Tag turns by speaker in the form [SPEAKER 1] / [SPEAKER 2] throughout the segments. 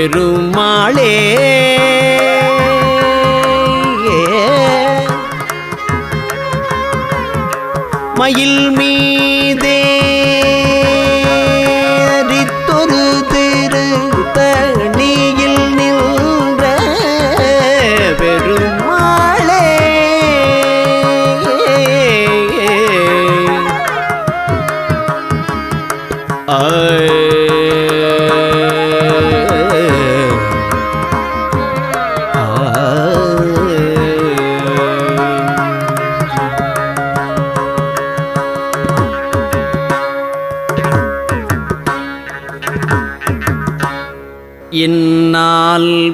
[SPEAKER 1] பெருமாளே. மயில் மீ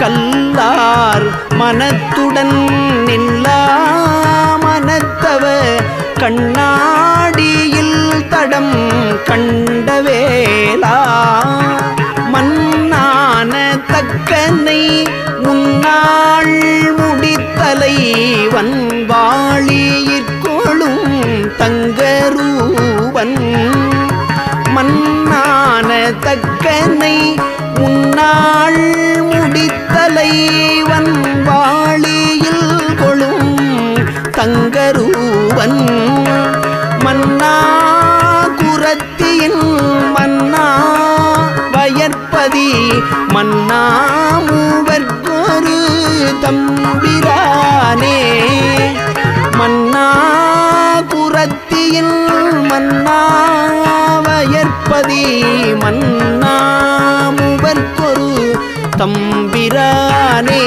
[SPEAKER 1] கல்லார் மனத்துடன் நில்லா மனத்தவ கண்ணாடியில் தடம் கண்டவேலா மன்னான தம்பிரானே.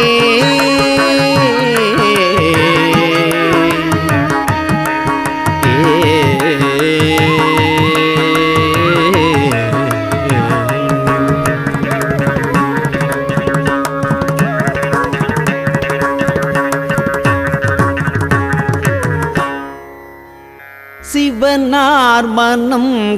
[SPEAKER 1] சிவனார் மன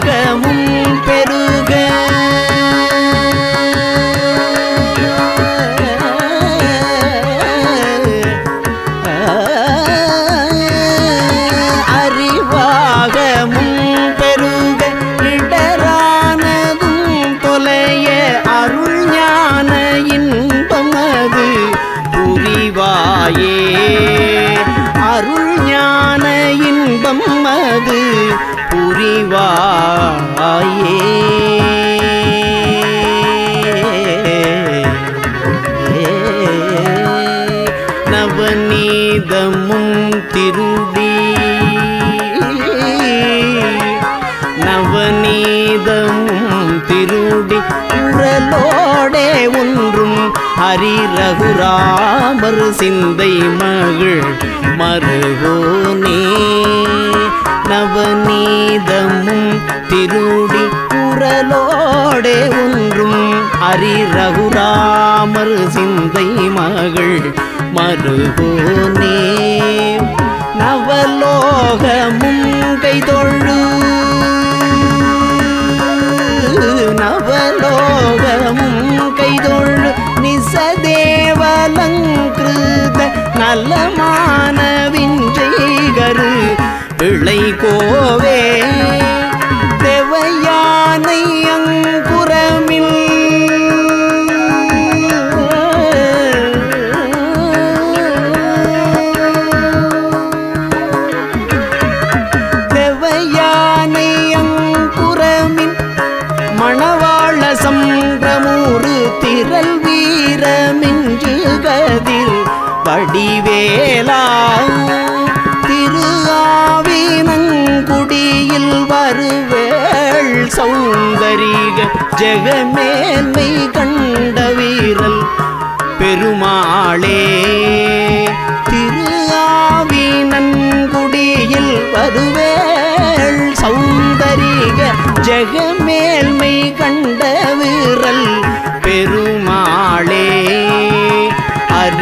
[SPEAKER 1] பெருக நவநீதமும் திருடி. நவநீதமும் திருடி உரலோடே ஒன்றும் ஹரி ரகுராமர் சிந்தை மகள் மருகோன் திருடி குரலோடே ஒன்றும் அரி ரகுராமர் சிந்தை மகள் மருகோனே. நவலோகமும் கைதொழு. நவலோகமும் கைதொழு. நிசதேவலங்கிருத நலமான விஞ்சைகரு இளை கோவே விரல் வீரமின்று கதிர் வடிவேலா. திரு ஆவினங்குடியில் வருவேள் சௌந்தரிக ஜெகமேன்மை கண்ட வீரல் பெருமாளே. திரு ஆவினங்குடியில் வருவேள் சௌந்தரிக ஜெகமே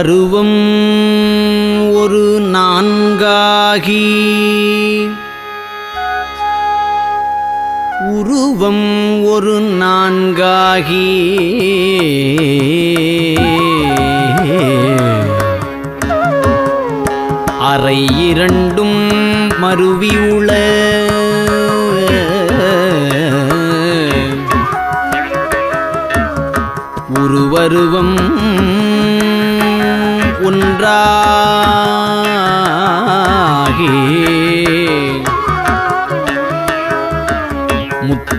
[SPEAKER 1] பருவம் ஒரு நான்காகி. உருவம் ஒரு நான்காகி. அறை இரண்டும் மருவியுள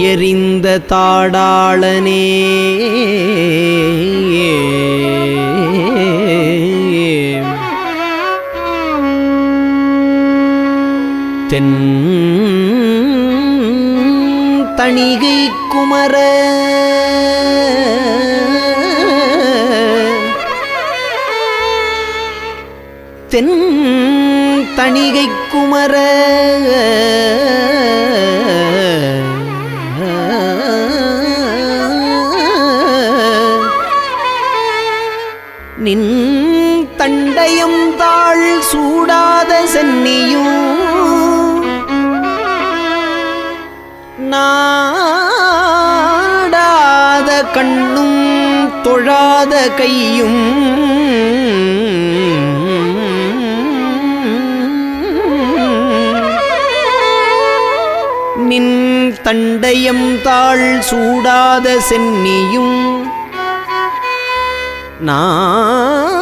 [SPEAKER 1] எறிந்த தாடாளனே. தென் தணிகை குமர. தென் தணிகை குமர. தொழாத கையும் நின் தண்டயம் தாழ் சூடாத சென்னியும் நாடாத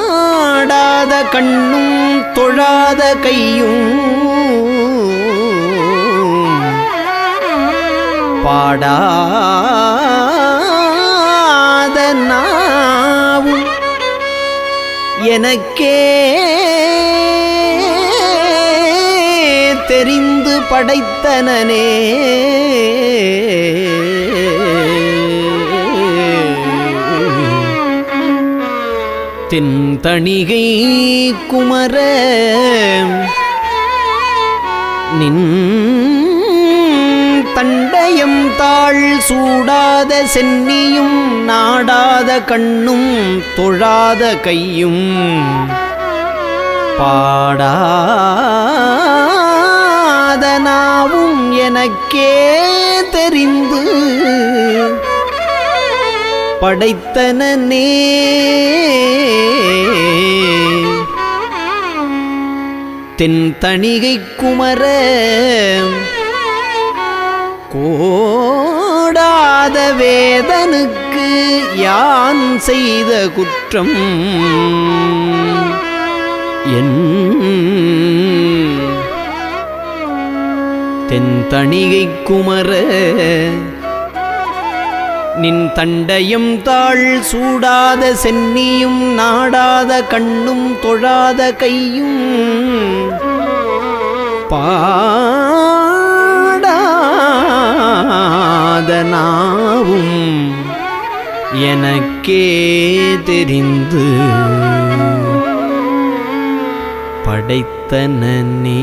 [SPEAKER 1] கண்ணும் தொழாத கையும் பாடா எனக்கே தெரிந்து படைத்தனனே. தென்தணிகை குமர நின் தண்டயம் தாழ் சூடாத சென்னியும் நாடாத கண்ணும் தொழாத கையும். பாடாதனாவும் எனக்கே தெரிந்து படைத்தனே தென் தணிகை குமர கோடாத வேதனுக்கு யான் செய்த குற்றம்? என் தென் குமர நின் தண்டையும் தாள் சூடாத சென்னியும் நாடாத கண்ணும் தொழாத கையும் பா இந்த எனக்கே தெரிந்து படைத்தனே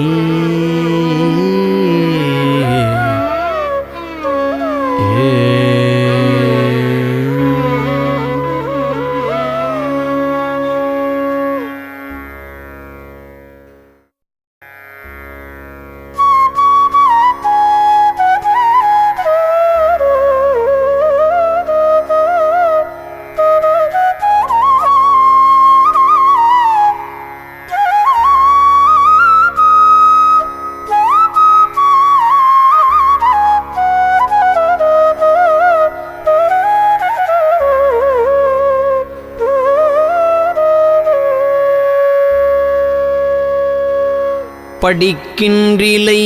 [SPEAKER 1] படிக்கின்றிலை.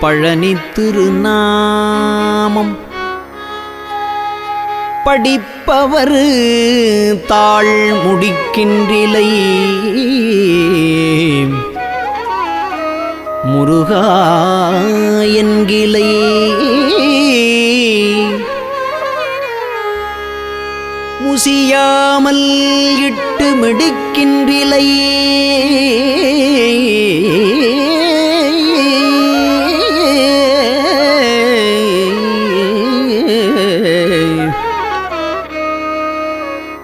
[SPEAKER 1] பழனி திருநாமம் படிப்பவர் தாழ் முடிக்கின்றிலை. முருகா என்கிலை. முசியாமல் இட்டு மிடுக்கின்றிலை.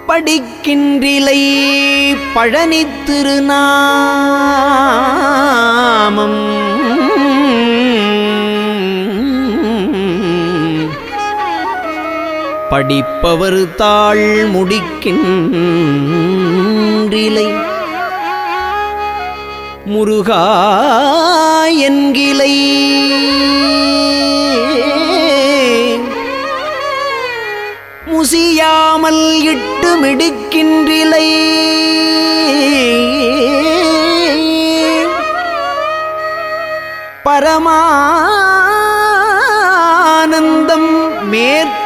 [SPEAKER 1] படிக்கின்றிலை பழனி திருநாமம். படிப்பவர் தாழ் முடிக்கின்றிலை. முருகா என்கிலை. முசியாமல் இட்டு மிடுக்கின்றிலை. பரமா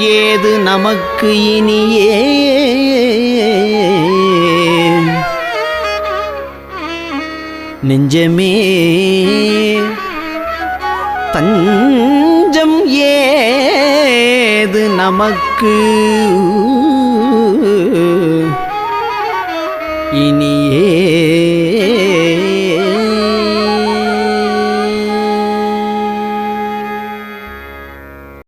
[SPEAKER 1] ஏது நமக்கு இனியே? நெஞ்சமே தஞ்சம் ஏது நமக்கு? இனி